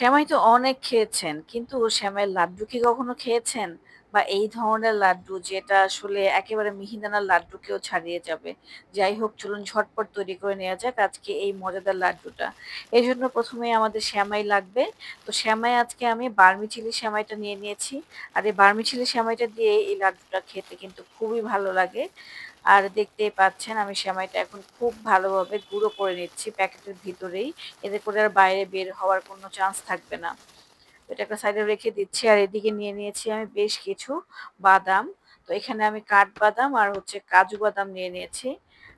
সেমাই তো অনেক খেয়েছেন। কিন্তু সেমাইয়ের লাড্ডু কি কখনো খেয়েছেন? বা এই ধরনের লাড্ডু যেটা আসলে একেবারে মিহিদানার লাড্ডুকেও ছাড়িয়ে যাবে। যাই হোক, চলুন ঝটপট তৈরি করে নেওয়া যাক আজকে এই মজাদার লাড্ডুটা। এই জন্য প্রথমে আমাদের সেমাই লাগবে। তো সেমাই আজকে আমি বারমিচিলি সেমাইটা নিয়ে নিয়েছি। আর এই বারমিচিলি সেমাইটা দিয়ে এই লাড্ডুটা খেতে কিন্তু খুবই ভালো লাগে। আর দেখতেই পাচ্ছেন আমি সেমাইটা এখন খুব ভালোভাবে গুঁড়ো করে নিচ্ছি প্যাকেটের ভিতরেই। এতে করে আর বাইরে বের হওয়ার কোনো চান্স থাকবে না। এটা একটা সাইডে রেখে দিচ্ছি আর এদিকে নিয়ে নিয়েছি আমি বেশ কিছু বাদাম। তো এখানে আমি কাঠ বাদাম আর হচ্ছে কাজু বাদাম নিয়ে নিয়েছি।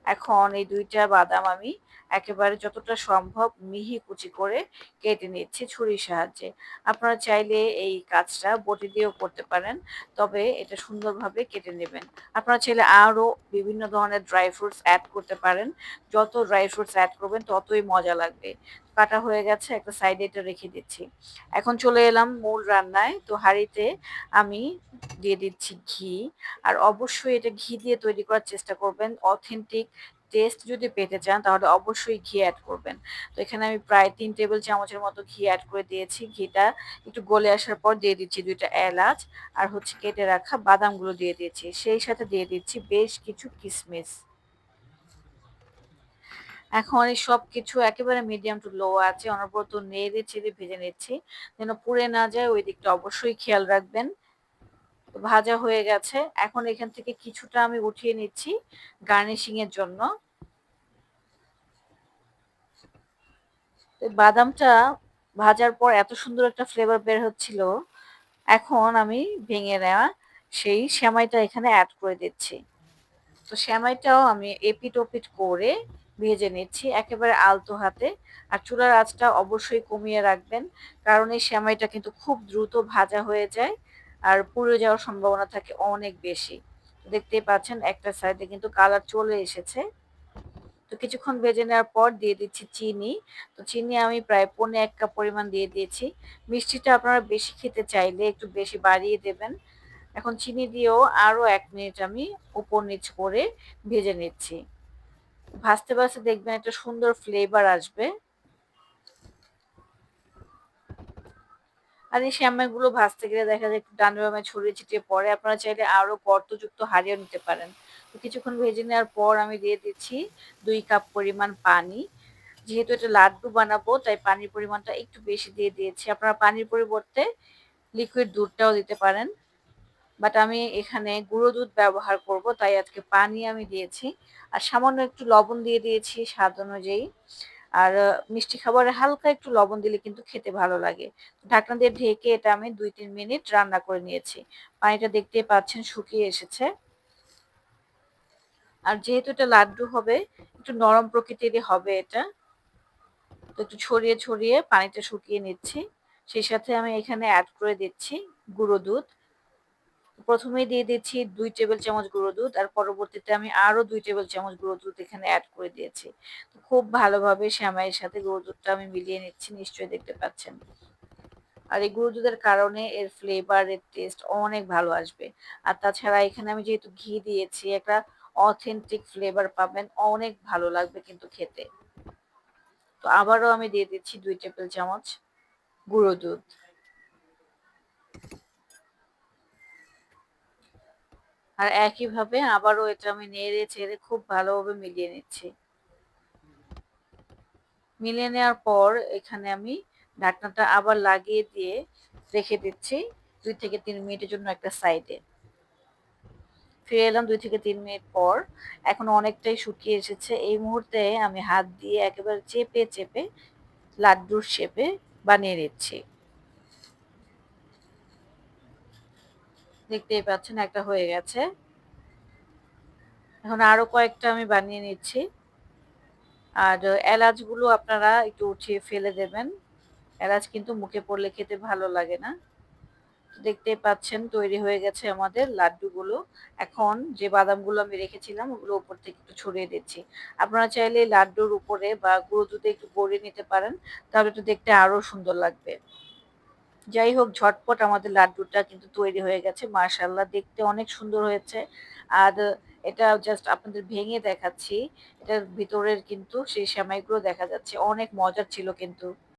এখন এই দুইটা বাদাম আমি একেবারে যতটা সম্ভব মিহি কুচি করে কেটে নিচ্ছি ছুরির সাহায্যে। আপনারা চাইলে এই কাজটা বটি দিয়েও করতে পারেন। তবে এটা সুন্দরভাবে কেটে নেবেন। আপনারা চাইলে আরও বিভিন্ন ধরনের ড্রাই ফ্রুটস অ্যাড করতে পারেন। যত ড্রাই ফ্রুটস অ্যাড করবেন, ততই মজা লাগবে। কাটা হয়ে গেছে, একটা সাইডে এটা রেখে দিচ্ছি। এখন চলে এলাম মূল রান্নায়। তো হাঁড়িতে আমি দিয়ে দিচ্ছি ঘি। আর অবশ্যই এটা ঘি দিয়ে তৈরি করার চেষ্টা করবেন। অথেন্টিক টেস্ট যদি পেতে চান, তাহলে অবশ্যই ঘি অ্যাড করবেন। তো এখানে আমি প্রায় তিন টেবিল চামচের মতো ঘি অ্যাড করে দিয়েছি। ঘিটা একটু গলে আসার পর দিয়ে দিচ্ছি দুইটা এলাচ আর হচ্ছে কেটে রাখা বাদামগুলো দিয়ে দিয়েছি। সেই সাথে দিয়ে দিচ্ছি বেশ কিছু কিশমিশ। এখন এই সবকিছু একেবারে মিডিয়াম টু লো আছে। অনবরত নেড়ে চেড়ে ভেজে নিচ্ছি। যেন পুড়ে না যায়, ওই দিকটা অবশ্যই খেয়াল রাখবেন। ভাজা হয়ে গেছে। এখন এখান থেকে কিছুটা আমি উঠিয়ে নিচ্ছি গার্নিশিং এর জন্য। বাদামটা ভাজার পর এত সুন্দর একটা ফ্লেভার বের হচ্ছিল। এখন আমি ভেঙে নেওয়া সেই শ্যামাইটা এখানে অ্যাড করে দিচ্ছি। তো শ্যামাইটাও আমি এপিট ওপিট করে ভেজে নিচ্ছি একেবারে আলতো হাতে। আর চুলার আঁচটা অবশ্যই কমিয়ে রাখবেন, কারণ এই সেমাইটা কিন্তু খুব দ্রুত ভাজা হয়ে যায় আর পুড়ে যাওয়ার সম্ভাবনা থাকে অনেক বেশি। দেখতেই পাচ্ছেন একটা সাইডে কিন্তু কালার চলে এসেছে। তো কিছুক্ষণ ভেজে নেওয়ার পর দিয়ে দিচ্ছি চিনি। তো চিনি আমি প্রায় পৌনে এক কাপ পরিমাণ দিয়ে দিয়েছি। মিষ্টিটা আপনারা বেশি খেতে চাইলে একটু বেশি বাড়িয়ে দেবেন। এখন চিনি দিয়েও আরও এক মিনিট আমি উপর নিচ করে ভেজে নিচ্ছি। ভাজতে ভাজতে দেখবেন একটা সুন্দর ফ্লেভার আসবে। আর এই শ্যামাইগুলো ভাজতে গেলে দেখা যায় একটু ডানে বামে ছড়িয়ে ছিটিয়ে পরে আপনারা চাইলে আরও গর্তযুক্ত হারিয়েও নিতে পারেন। তো কিছুক্ষণ ভেজে নেওয়ার পর আমি দিয়ে দিচ্ছি দুই কাপ পরিমাণ পানি। যেহেতু এটা লাড্ডু বানাবো, তাই পানির পরিমাণটা একটু বেশি দিয়ে দিয়েছি। আপনারা পানির পরিবর্তে লিকুইড দুধটাও দিতে পারেন। বাট আমি এখানে গুঁড়ো দুধ ব্যবহার করব, তাই আজকে পানি আমি দিয়েছি। আর সামান্য একটু লবণ দিয়ে দিয়েছি স্বাদ অনুযায়ী। আর মিষ্টি খাবারে হালকা একটু লবণ দিলে কিন্তু খেতে ভালো লাগে। ঢাকনা দিয়ে ঢেকে এটা আমি দুই তিন মিনিট রান্না করে নিয়েছি। পানিটা দেখতেই পাচ্ছেন শুকিয়ে এসেছে। আর যেহেতু এটা লাড্ডু হবে, একটু নরম প্রকৃতিরই হবে এটা। তো একটু ছড়িয়ে ছড়িয়ে পানিটা শুকিয়ে নিচ্ছি। সেই সাথে আমি এখানে অ্যাড করে দিচ্ছি গুঁড়ো দুধ। প্রথমেই দিয়ে দিচ্ছি দুই টেবিল চামচ গুঁড়ো দুধ আর পরবর্তীতে আমি আরও দুই টেবিল চামচ গুঁড়ো দুধ এখানে অ্যাড করে দিয়েছি। খুব ভালোভাবে শ্যামাইয়ের সাথে গুঁড়ো দুধটা আমি মিলিয়ে নিচ্ছি, নিশ্চয়ই দেখতে পাচ্ছেন। আর এই গুঁড়ো দুধের কারণে এর ফ্লেভার এর টেস্ট অনেক ভালো আসবে। আর তাছাড়া এখানে আমি যেহেতু ঘি দিয়েছি, একটা অথেন্টিক ফ্লেভার পাবেন, অনেক ভালো লাগবে কিন্তু খেতে। তো আবারও আমি দিয়ে দিচ্ছি দুই টেবিল চামচ গুঁড়ো দুধ। আর একইভাবে আবারও এটা আমি নেড়ে চেড়ে খুব ভালোভাবে মিলিয়ে নিচ্ছি। মিলিয়ে নেওয়ার পর এখানে আমি ঢাকনাটা আবার লাগিয়ে দিয়ে রেখে দিচ্ছি দুই থেকে তিন মিনিটের জন্য একটা সাইডে। ফিরে এলাম দুই থেকে তিন মিনিট পর। এখন অনেকটাই শুকিয়ে এসেছে। এই মুহূর্তে আমি হাত দিয়ে একেবারে চেপে চেপে লাড্ডুর শেপে বানিয়ে নিচ্ছি। দেখতেই পাচ্ছেন, একটা হয়ে গেছে। এখন আরও কয়েকটা আমি বানিয়ে নিচ্ছি। আর এলাচগুলো আপনারা একটু উঠিয়ে ফেলে দেবেন। এলাচ কিন্তু মুখে পড়লে খেতে ভালো লাগে না। দেখতেই পাচ্ছেন, তৈরি হয়ে গেছে আমাদের লাড্ডুগুলো। এখন যে বাদামগুলো আমি রেখেছিলাম, ওগুলো উপর থেকে একটু ছড়িয়ে দিচ্ছি। আপনারা চাইলে লাড্ডুর উপরে বা গুঁড়ো দুধে একটু গড়িয়ে নিতে পারেন, তাহলে একটু দেখতে আরও সুন্দর লাগবে। যাই হোক ঝটপট আমাদের লাড্ডুটা কিন্তু তৈরি হয়ে গেছে। মার্শাল্লাহ দেখতে অনেক সুন্দর হয়েছে। আর এটা জাস্ট আপনাদের ভেঙে দেখাচ্ছি। এটার ভিতরের কিন্তু সেই সেমাইগুলো দেখা যাচ্ছে। অনেক মজার ছিল কিন্তু।